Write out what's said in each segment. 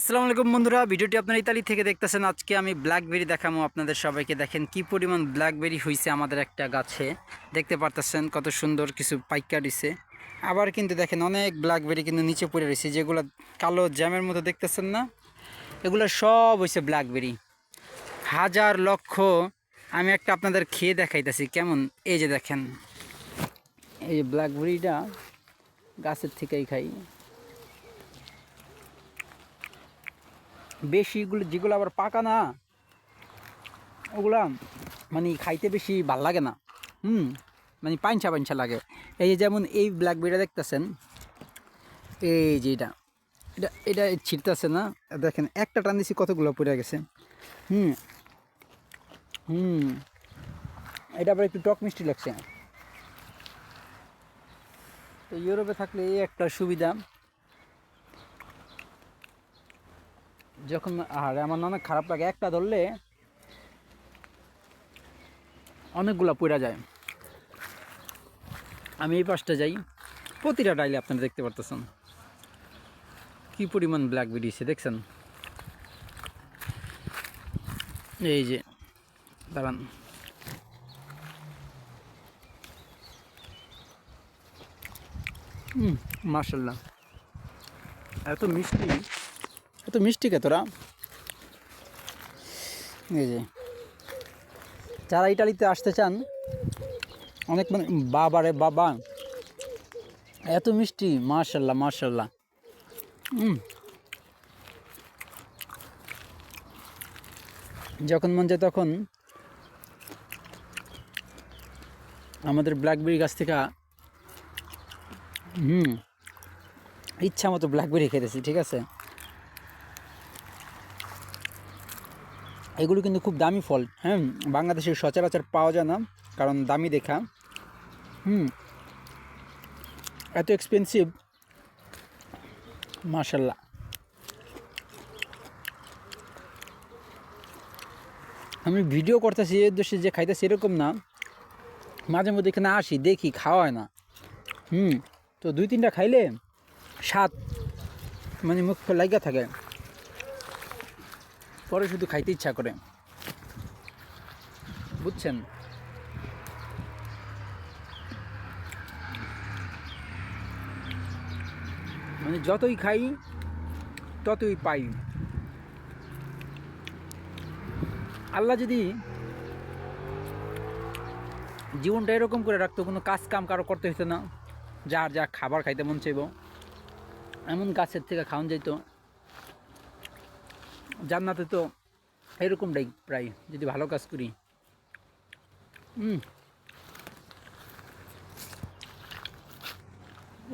আসসালামু আলাইকুম বন্ধুরা, ভিডিওটি আপনারা ইতালি থেকে দেখতেছেন। আজকে আমি ব্ল্যাকবেরি দেখাবো আপনাদের সবাইকে। দেখেন কি পরিমাণ ব্ল্যাকবেরি হয়েছে আমাদের একটা গাছে। দেখতে পারতেছেন কত সুন্দর কিছু পাইকা দিছে। আবার কিন্তু দেখেন অনেক ব্ল্যাকবেরি কিন্তু নিচে পড়ে রয়েছে, যেগুলো কালো জ্যামের মতো দেখতেছেন না? এগুলো সব হয়েছে ব্ল্যাকবেরি হাজার লক্ষ, আমি একটা আপনাদের খেয়ে দেখাইতেছি, কেমন? এই যে দেখেন, এই যে ব্ল্যাকবেরিটা গাছের থেকেই খাই। বেশিগুলো যেগুলো আবার পাকা না, ওগুলা মানে খাইতে বেশি ভালো লাগে না। হুম মানে পাঞ্চা পাঞ্চা লাগে। এই যে যেমন এই ব্ল্যাকবেরিটা দেখতেছেন, এই যে এটা এটা এটা ছিটতেছে না? দেখেন, একটা টান দিছি, কতগুলো পড়ে গেছে। হুম হুম, এটা আবার একটু টক মিষ্টি লাগছে। তো ইউরোপে থাকলে এই একটা সুবিধা। যখন, আর আমার অনেক খারাপ লাগে, একটা ধরলে অনেকগুলা পড়া যায়। আমি এই পাশটা যাই, প্রতিটা ডাইলে আপনারা দেখতে পারতেছেন। কি পরিমাণ ব্ল্যাক বেরিয়েছে, দেখছেন? এই যে, দাঁড়ান। মার্শাল্লাহ এত মিষ্টি। এত মিষ্টি কে তোরা এই যে। যারা ইটালিতে আসতে চান, অনেক মানে বাবারে বাবা, এত মিষ্টি মার্শাল্লাহ মার্শাল্লাহ যখন মন যায় তখন আমাদের ব্ল্যাকবেরি গাছ থেকে, হুম ইচ্ছা মতো ব্ল্যাকবেরি খেতেছি, ঠিক আছে? এগুলো কিন্তু খুব দামি ফল হ্যাঁ? বাংলাদেশের সচরাচর পাওয়া যায় না, কারণ দামি দেখা। হুম। এত এক্সপেন্সিভ মার্শাল্লাহ আমি ভিডিও করতেছি এই উদ্দেশ্যে যে খাইতেছি এরকম না। মাঝে মধ্যে এখানে আসি, দেখি, খাওয়া হয় না। হুম। তো দুই তিনটা খাইলে স্বাদ মানে মুখ লাগা থাকে। পরে শুধু খাইতে ইচ্ছা করে। বুঝছেন? মানে যতই খাই, ততই পাই। আল্লাহ যদি জীবনটা এরকম করে রাখতো, কোনো কাজ কাম কারও করতে হতো না। যার যা খাবার খাইতে মন চাইব, এমন গাছের থেকে খাওয়ান যাইতো। জান্নাতে তো এরকমটাই প্রায়, যদি ভালো কাজ করি।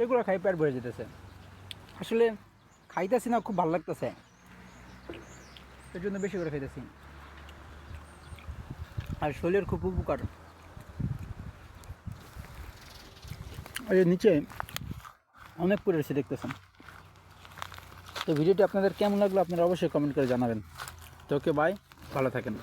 এগুলো খাই পেট ভরে যেতেছে। আসলে খাইতেছি না, খুব ভালো লাগতেছে। এর জন্য বেশি করে খাইতেছি। আর শরীরের খুব উপকার। যে নিচে অনেক পড়ে রয়েছে দেখতেছেন। তো ভিডিওটি আপনাদের কেমন লাগল আপনারা অবশ্যই কমেন্ট করে জানাবেন। তো ওকে বাই ভালো থাকেন।